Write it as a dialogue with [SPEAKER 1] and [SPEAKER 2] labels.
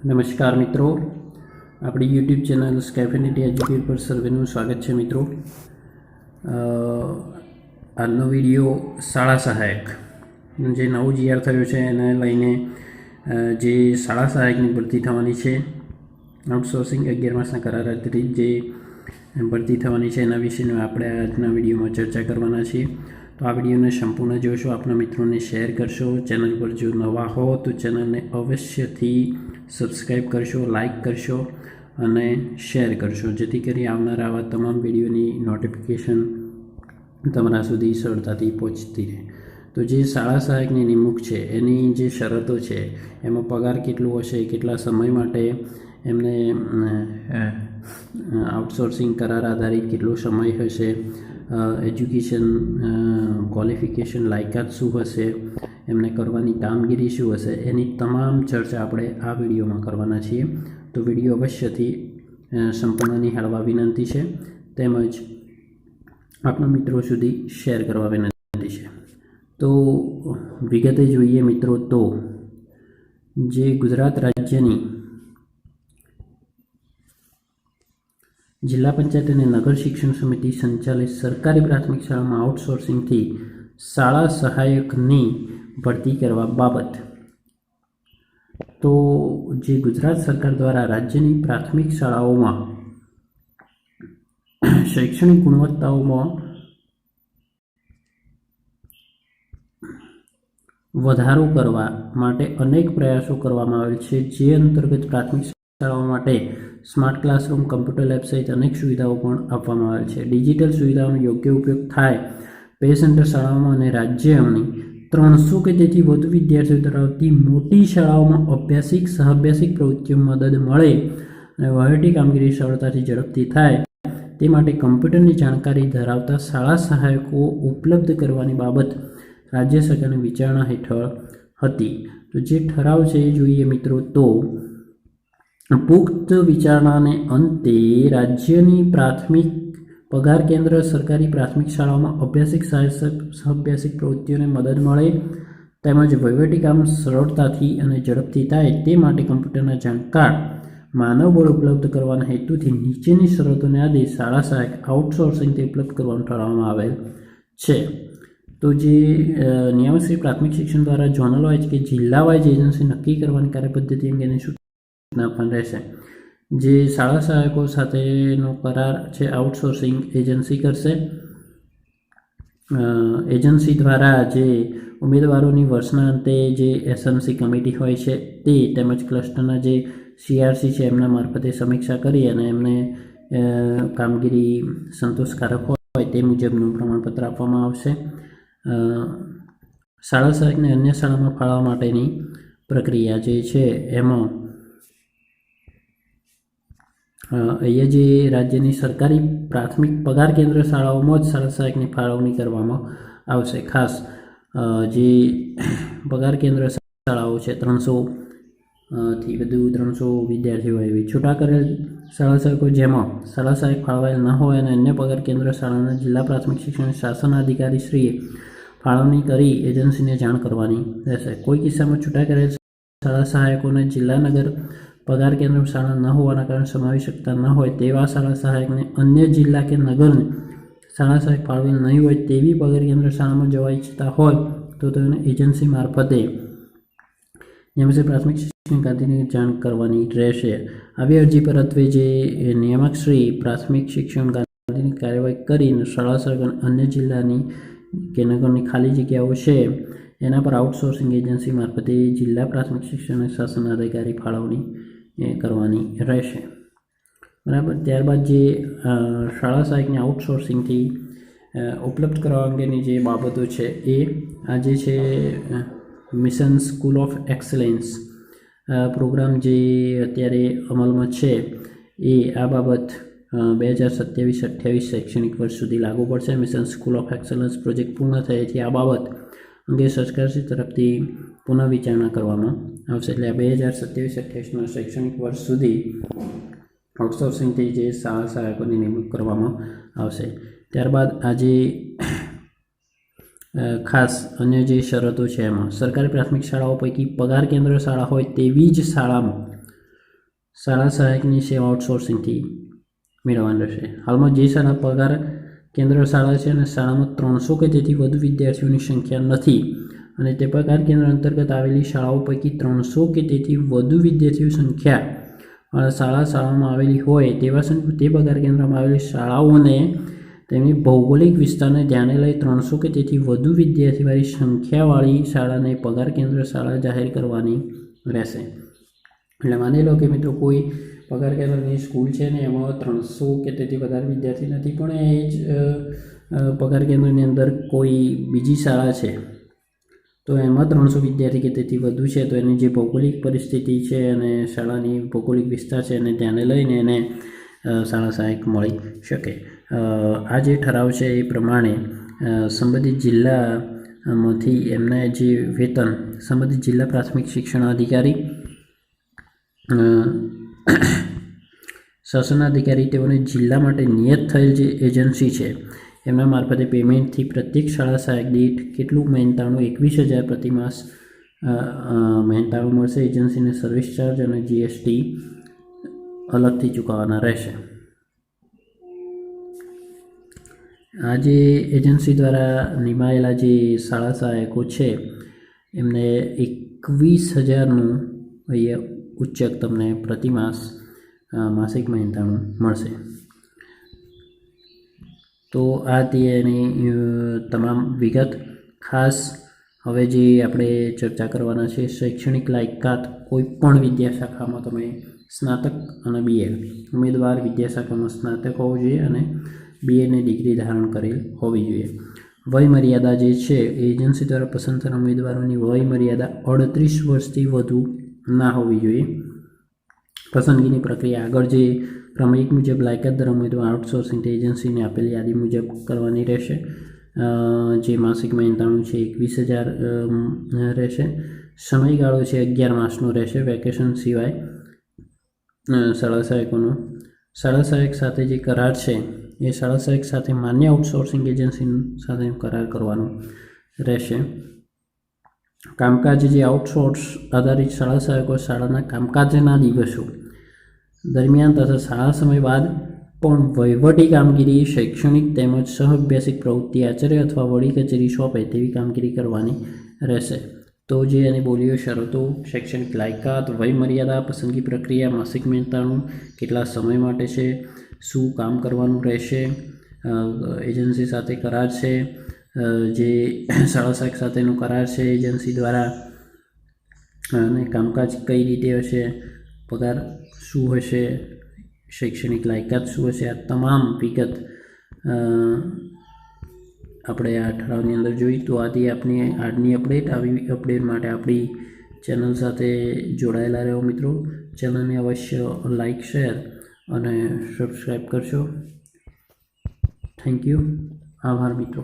[SPEAKER 1] નમસ્કાર મિત્રો. આપણી યુટ્યુબ ચેનલ સ્કેફિનિટી એજ્યુકેટ પર સર્વેનું સ્વાગત છે મિત્રો. આજનો વીડિયો શાળા સહાયક. જે નવું જીઆર થયો છે એને લઈને જે શાળા સહાયકની ભરતી થવાની છે આઉટસોર્સિંગ અગિયાર માસના કરાર આધારિત જે ભરતી થવાની છે એના વિશેનું આપણે આજના વિડીયોમાં ચર્ચા કરવાના છીએ. તો આ વિડીયોને સંપૂર્ણ જોશો આપણા મિત્રોને શેર કરશો. ચેનલ પર જો નવા હો તો ચેનલને અવશ્યથી સબસ્ક્રાઈબ કરશો લાઇક કરશો અને શેર કરશો. જેથી કરી આવનારા આવા તમામ વિડીયોની નોટિફિકેશન તમારા સુધી સરળતાથી પહોંચતી રહે. તો જે શાળા સહાયકની નિમણૂક છે, એની જે શરતો છે, એમાં પગાર કેટલું હશે, કેટલા સમય માટે એમને આઉટસોર્સિંગ કરાર આધારિત કેટલો સમય હશે એજ્યુકેશન ક્વોલિફિકેશન લાયકાત શું હશે એમને કરવાની કામગીરી શું હશે એની તમામ ચર્ચા આપણે આ વિડીયોમાં કરવાના છીએ. તો વીડિયો અવશ્યથી સંપૂર્ણની સંપૂર્ણ નિહાળવા વિનંતી છે. તેમજ આપણા મિત્રો સુધી શેર કરવા વિનંતી છે. તો વિગતે જોઈએ મિત્રો તો, જે ગુજરાત રાજ્યની જિલ્લા પંચાયત અને નગર શિક્ષણ સમિતિ સંચાલિત સરકારી પ્રાથમિક શાળામાં આઉટસોર્સિંગથી શાળા સહાયકની ભરતી કરવા બાબત. તો જે ગુજરાત સરકાર દ્વારા રાજ્યની પ્રાથમિક શાળાઓમાં શૈક્ષણિક ગુણવત્તાઓમાં વધારો કરવા માટે અનેક પ્રયાસો કરવામાં આવેલ છે, જે અંતર્ગત પ્રાથમિક શાળાઓ માટે સ્માર્ટ ક્લાસરૂમ, કમ્પ્યુટર લેબ સહિત અનેક સુવિધાઓ પણ આપવામાં આવેલ છે. ડિજિટલ સુવિધાઓનો યોગ્ય ઉપયોગ થાય પે સેન્ટર શાળાઓમાં અને રાજ્યની ત્રણસો કે તેથી વધુ વિદ્યાર્થીઓ ધરાવતી મોટી શાળાઓમાં અભ્યાસિક સહઅભ્યાસિક પ્રવૃત્તિઓમાં મદદ મળે અને વહીવટી કામગીરી સરળતાથી ઝડપથી થાય. તે માટે કમ્પ્યુટરની જાણકારી ધરાવતા શાળા સહાયકો ઉપલબ્ધ કરવાની બાબત રાજ્ય સરકારની વિચારણા હેઠળ હતી. તો જે ઠરાવ છે એ જોઈએ મિત્રો તો, પુખ્ત વિચારણાને અંતે રાજ્યની પ્રાથમિક પગાર કેન્દ્ર સરકારી પ્રાથમિક શાળાઓમાં અભ્યાસિક સહાયક સહઅભ્યાસિક પ્રવૃત્તિઓને મદદ મળે, તેમજ વહીવટી કામ સરળતાથી અને ઝડપથી થાય તે માટે કમ્પ્યુટરના જાણકાર માનવ બળ ઉપલબ્ધ કરવાના હેતુથી નીચેની શરતોને આધે શાળા સહાયક આઉટસોર્સિંગથી ઉપલબ્ધ કરવાનું ઠરાવવામાં આવેલ છે. તો જે નિયમશ્રી પ્રાથમિક શિક્ષણ દ્વારા ઝોનલ વાઇઝ કે જિલ્લા વાઇઝ એજન્સી નક્કી કરવાની કાર્યપદ્ધતિ અંગેની સૂચના પણ રહેશે. જે શાળા સહાયકો સાથેનો કરાર છે આઉટસોર્સિંગ એજન્સી કરશે. એજન્સી દ્વારા જે ઉમેદવારોની વર્ષના અંતે જે એસએમસી કમિટી હોય છે, તે તેમજ ક્લસ્ટરના જે સીઆરસી છે, એમના મારફતે સમીક્ષા કરી અને એમને કામગીરી સંતોષકારક હોય તે મુજબનું પ્રમાણપત્ર આપવામાં આવશે. શાળા સહાયકને અન્ય શાળામાં ફાળવા માટેની પ્રક્રિયા જે છે, એમાં અહીંયા જે રાજ્યની સરકારી પ્રાથમિક પગાર કેન્દ્ર શાળાઓમાં જ શાળા સહાયકની ફાળવણી કરવામાં આવશે. ખાસ જે પગાર કેન્દ્ર શાળાઓ છે, ત્રણસો થી વધુ ત્રણસો વિદ્યાર્થીઓ એવી છૂટા કરેલ શાળા સહાયકો જેમાં શાળા સહાયક ફાળવાયેલ ન હોય અને અન્ય પગાર કેન્દ્ર શાળાના જિલ્લા પ્રાથમિક શિક્ષણ શાસન અધિકારી શ્રીએ ફાળવણી કરી એજન્સીને જાણ કરવાની રહેશે. કોઈ કિસ્સામાં છૂટા કરેલ શાળા સહાયકોને જિલ્લા નગર પગાર કેન્દ્ર શાળા ન હોવાના કારણે સમાવી શકતા ન હોય તેવા શાળા સહાયકને અન્ય જિલ્લા કે નગરને શાળા સહાયક ફાળવેલ નહીં હોય તેવી પગાર કેન્દ્ર શાળામાં જવા ઈચ્છતા હોય તો તેને એજન્સી મારફતે નિયમિત પ્રાથમિક શિક્ષણ કાંતિની જાણ કરવાની રહેશે. આવી અરજી પરત્વે જે નિયામકશ્રી પ્રાથમિક શિક્ષણ કાંતિની કાર્યવાહી કરીને શાળા સહાયક અન્ય જિલ્લાની કે નગરની ખાલી જગ્યાઓ છે, એના પર આઉટસોર્સિંગ એજન્સી મારફતે જિલ્લા પ્રાથમિક શિક્ષણ શાસન અધિકારી ફાળવણી એ કરવાની રહેશે. બરાબર? ત્યારબાદ જે શાળા સહાયકને આઉટસોર્સિંગથી ઉપલબ્ધ કરવા અંગેની જે બાબતો છે એ, આ જે છે mission school of excellence programme જે અત્યારે અમલમાં છે એ, આ બાબત બે હજાર સત્યાવીસ અઠ્યાવીસ શૈક્ષણિક વર્ષ સુધી લાગુ પડશે. Mission school of excellence project પૂર્ણ થયેથી આ બાબત અંગે સરકારશ્રી તરફથી પુનઃ વિચારણા કરવામાં આવશે. એટલે બે હજાર સત્યાવીસ અઠ્યાવીસના શૈક્ષણિક વર્ષ સુધી આઉટસોર્સિંગથી જે શાળા સહાયકોની નિમણૂક કરવામાં આવશે. ત્યારબાદ આજે ખાસ અન્ય જે શરતો છે એમાં, સરકારી પ્રાથમિક શાળાઓ પૈકી પગાર કેન્દ્ર શાળા હોય તેવી જ શાળામાં શાળા સહાયકની સેવા આઉટસોર્સિંગથી મેળવવાની રહેશે. હાલમાં જે શાળા પગાર કેન્દ્ર શાળા છે અને શાળામાં ત્રણસો કે તેથી વધુ વિદ્યાર્થીઓની સંખ્યા નથી. અને તે પગાર કેન્દ્ર અંતર્ગત આવેલી શાળાઓ પૈકી ત્રણસો કે તેથી વધુ વિદ્યાર્થીઓ સંખ્યા શાળા શાળામાં આવેલી હોય તેવા તે પગાર કેન્દ્રમાં આવેલી શાળાઓને તેમની ભૌગોલિક વિસ્તારને ધ્યાને લઈ ત્રણસો કે તેથી વધુ વિદ્યાર્થીવાળી સંખ્યાવાળી શાળાને પગાર કેન્દ્ર શાળા જાહેર કરવાની રહેશે. એટલે માની લો કે મિત્રો કોઈ પગાર કેન્દ્રની સ્કૂલ છે ને એમાં ત્રણસો કે તેથી વધારે વિદ્યાર્થી નથી, પણ એ જ પગાર કેન્દ્રની અંદર કોઈ બીજી શાળા છે. તો એમાં ત્રણસો વિદ્યાર્થી કે તેથી વધુ છે, તો એની જે ભૌગોલિક પરિસ્થિતિ છે અને શાળાની ભૌગોલિક વિસ્તાર છે એને ધ્યાને લઈને એને શાળા સહાયક મળી શકે. આ જે ઠરાવ છે એ પ્રમાણે સંબંધિત જિલ્લામાંથી એમના જે વેતન, સંબંધિત જિલ્લા પ્રાથમિક શિક્ષણ અધિકારી શાસન શાસનાધિકારી તેઓને જિલ્લા માટે નિયત થયેલ જે એજન્સી છે એમના મારફતે પેમેન્ટથી પ્રત્યેક શાળા સહાયક દીઠ કેટલું મહેનતાણું, એકવીસ હજાર પ્રતિમાસ મહેનતાણું મળશે. એજન્સીને સર્વિસ ચાર્જ અને જીએસટી અલગથી ચૂકવવાના રહેશે. આ જે એજન્સી દ્વારા નિમાયેલા જે શાળા સહાયકો છે, એમને એકવીસ હજારનું અહીંયા ઉચ્ચક તમને પ્રતિમાસ માસિક મહેનતાણું મળશે. તો આ તેની તમામ વિગત. ખાસ હવે જે આપણે ચર્ચા કરવાના છે, શૈક્ષણિક લાયકાત કોઈ પણ વિદ્યાશાખામાં તમે સ્નાતક અને બીએડ ઉમેદવાર વિદ્યાશાખામાં સ્નાતક હોવું જોઈએ અને બીએડની ડિગ્રી ધારણ કરેલ હોવી જોઈએ. વય મર્યાદા જે છે, એજન્સી દ્વારા પસંદ થનાર ઉમેદવારોની વય મર્યાદા અડત્રીસ વર્ષથી વધુ ના હોવી જોઈએ. પસંદગીની પ્રક્રિયા આગળ જે ક્રમિક મુજબ લાયકાત દર ઉમેદવાર આઉટસોર્સિંગ એજન્સીને આપેલી યાદી મુજબ કરવાની રહેશે. જે માસિક મહેનતાણું છે એકવીસ હજાર રહેશે. સમયગાળો છે અગિયાર માસનો રહેશે વેકેશન સિવાય. શાળા સહાયકોનો. શાળા સહાયક સાથે જે કરાર છે એ શાળા સહાયક સાથે માન્ય આઉટસોર્સિંગ એજન્સી સાથે કરાર કરવાનો રહેશે. કામકાજ જે આઉટસોર્સ આધારિત શાળા સહાયકો શાળાના કામકાજના દિવસો દરમિયાન તથા શાળા સમય બાદ પણ વહીવટી કામગીરી, શૈક્ષણિક તેમજ સહઅભ્યાસિક પ્રવૃત્તિ, આચાર્ય અથવા વડી કચેરી સોંપે તેવી કામગીરી કરવાની રહેશે. તો જે એની બોલીઓ શરતો, શૈક્ષણિક લાયકાત, વયમર્યાદા, પસંદગી પ્રક્રિયા, માસિક મહેનતાણું, કેટલા સમય માટે છે, શું કામ કરવાનું રહેશે એજન્સી સાથે કરાર છે જે શાળા સાથેનો કરાર છે, એજન્સી દ્વારા અને કામકાજ કઈ રીતે હશે પગાર શું હશે, શૈક્ષણિક લાયકાત શું હશે, આ તમામ વિગત આપણે આ ઠરાવની અંદર જોઈ. તો આથી આપની આજની અપડેટ આવી અપડેટ માટે આપણી ચેનલ સાથે જોડાયેલા રહો મિત્રો. ચેનલને અવશ્ય લાઈક શેર અને સબસ્ક્રાઈબ કરશો થેન્ક યુ આભાર મિત્રો.